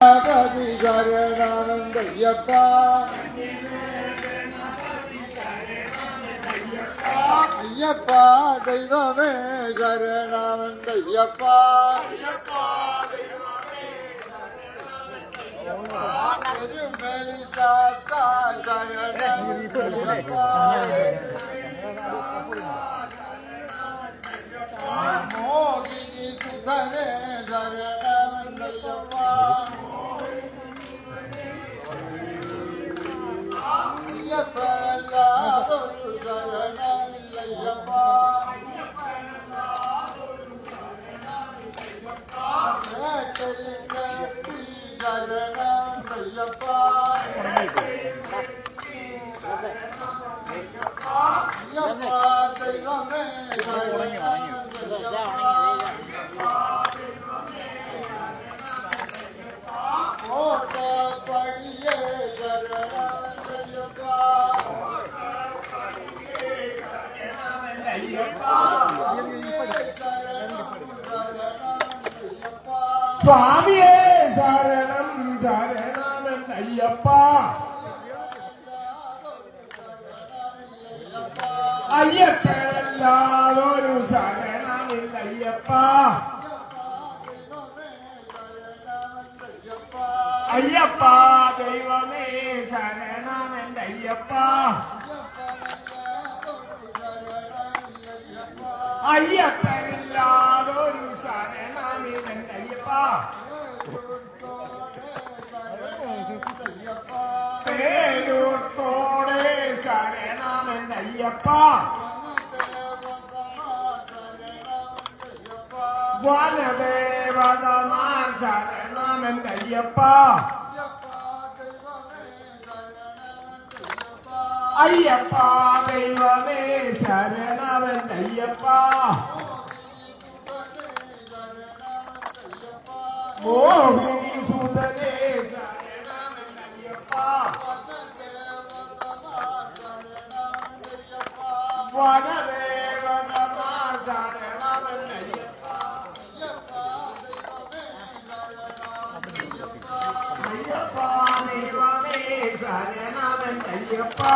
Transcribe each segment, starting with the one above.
கதி சரணானந்தையப்பா ஐயப்பா தெய்வமே சரணானந்தையப்பா திருமேலி சாத்தா சரணானந்தையப்பா மோகினி சுதனே சரணானந்தையப்பா ஐயப்பரல்லாதொரு சரணமில்லையப்பா கேட்டலின் கட்டி சரணமையப்பா ஐயப்பா தெய்வமே சரணமையப்பா கோட்ட படியே சரணமையப்பா சுவாமியே சரணம் சரணம் ஐயப்பா. ஐயப்பெல்லாதொரு சரணம் ஐயப்பா. ஐயப்பா தெய்வமே சரணம் ஐயப்பா. ஐயப்பெல்லாதொரு ஐயப்பா பேரூர்த்தோடே சரணம் ஐயப்பா வனதேவதமார் சரணம் ஐயப்பா ஐயப்பா தெய்வமே சரணம் ஐயப்பா மோகினி சுதனே சரணம் ஐயப்பா வனதேவதமார் சரணம் ஐயப்பா ஐயப்பா தெய்வமே சரணம் ஐயப்பா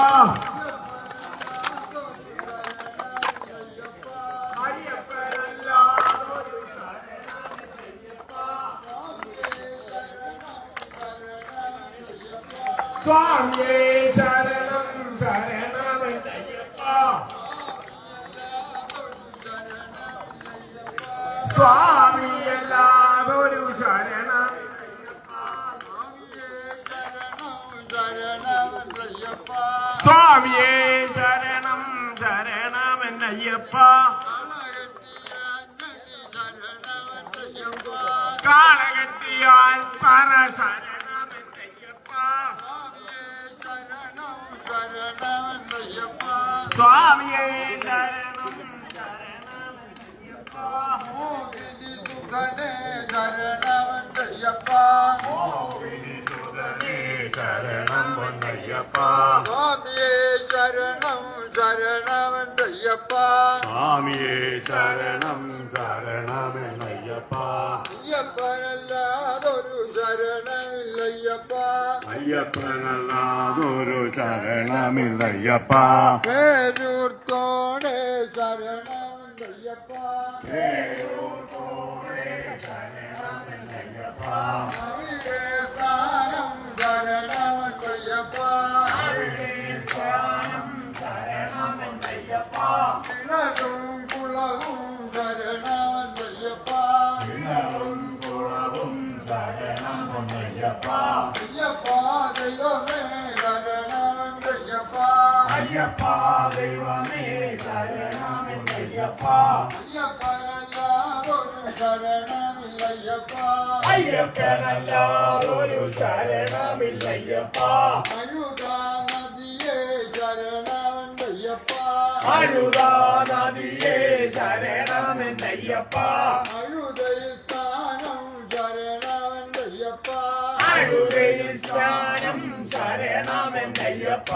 சுவாமியே சரணம் சரணம் ஐயப்பா சுவாமி எல்லாதொரு சரணம் சுவாமியே சரணம் சரணம் ஐயப்பா காலகட்டியால் சுவாமியே சரணம் சரணம் ஐயப்பா பொன்னையப்பா சுவாமியே சரணம் சரணம் ஐயப்பா சுவாமியே சரணம் சரணம் ஐயப்பா சரணமில்லையப்பா. ஐயப்பனல்லாதொரு சரணமில்லையப்பா. பேரூர்த்தோடே சரணம் ஐயப்பா ஐயப்பா. ஐயப்பா தெய்வமே சரணம் ஐயப்பா. ஐயப்பா தெய்வமே சரணம் ஐயப்பா. ஐயப்பனல்லாதொரு சரணமில்லையப்பா. ஐயப்பனல்லாதொரு சரணமில்லையப்பா. அழுதா நதியே சரணம் ஐயப்பா அழுதா நதியே சரணம் ஐயப்பா കഴുകയിൽ സ്നാനം ശരണമെന്നയ്യപ്പ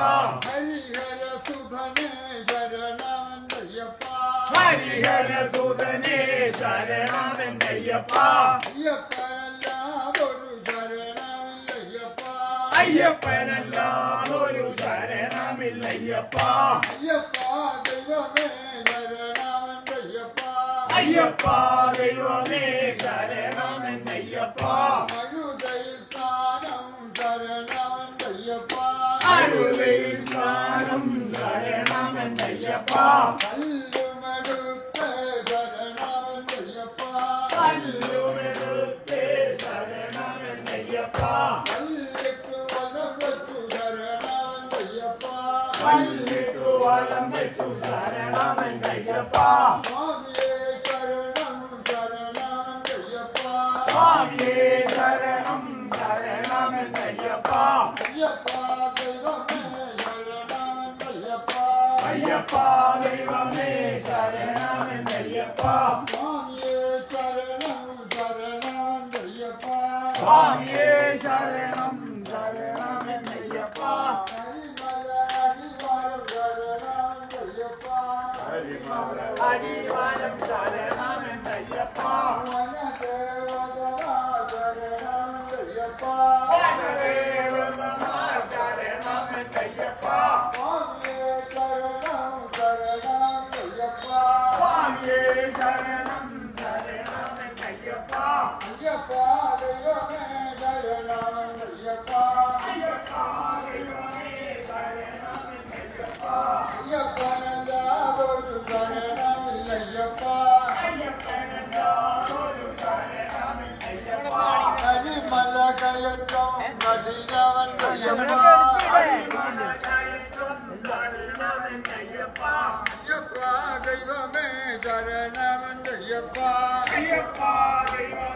ഹരിഹര സുധനേ ശരണമെന്നയ്യപ്പ ഹരിഹര സുധനേ ശരണമെന്നയ്യപ്പ അയ്യപ്പനല്ലാതൊരു ശരണമില്ലയ്യപ്പ. അയ്യപ്പനല്ലാതൊരു ശരണമില്ലയ്യപ്പ. അയ്യപ്പ ദൈവമേ ശരണമെന്നയ്യപ്പ അയ്യപ്പ சரணம் ஐயப்பா. சரணம் சரணம் ஐயப்பா ஐயப்பா தெய்வமே சரணம் ஐயப்பா சுவாமியே சரணம் சரணம் ஐயப்பா சுவாமியே ஐயப்பா. தெய்வமே சரணம் ஐயப்பா. ஐயப்பா தெய்வமே சரணம் ஐயப்பா. ஐயப்பனதா ஒரு சரணம் ஐயப்பா. ஐயப்பனதா ஒரு சரணம் ஐயப்பா. கரிமல கயற்றம் கதிரவன் ஐயப்பா. தெய்வமே சரணம் ஐயப்பா ஐயப்பா தெய்வம்.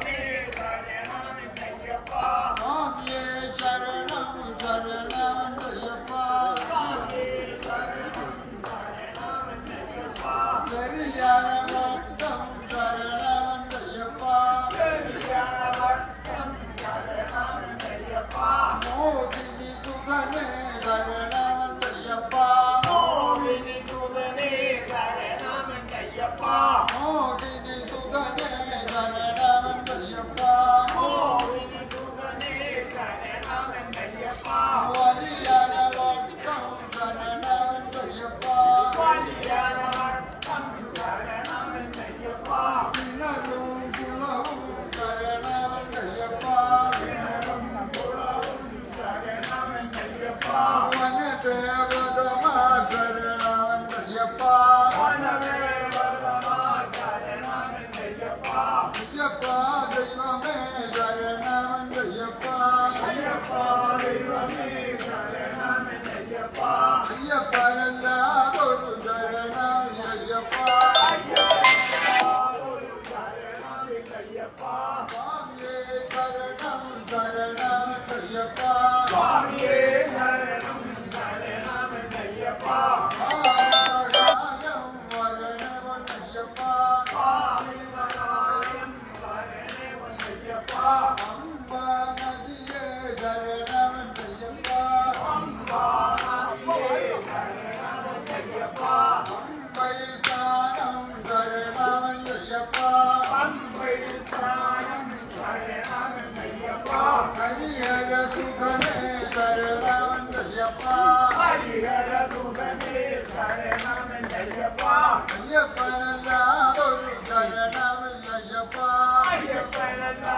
ஐயப்பனல்லா ஒரு சரணமில்லையப்பா ஐயப்பனல்லா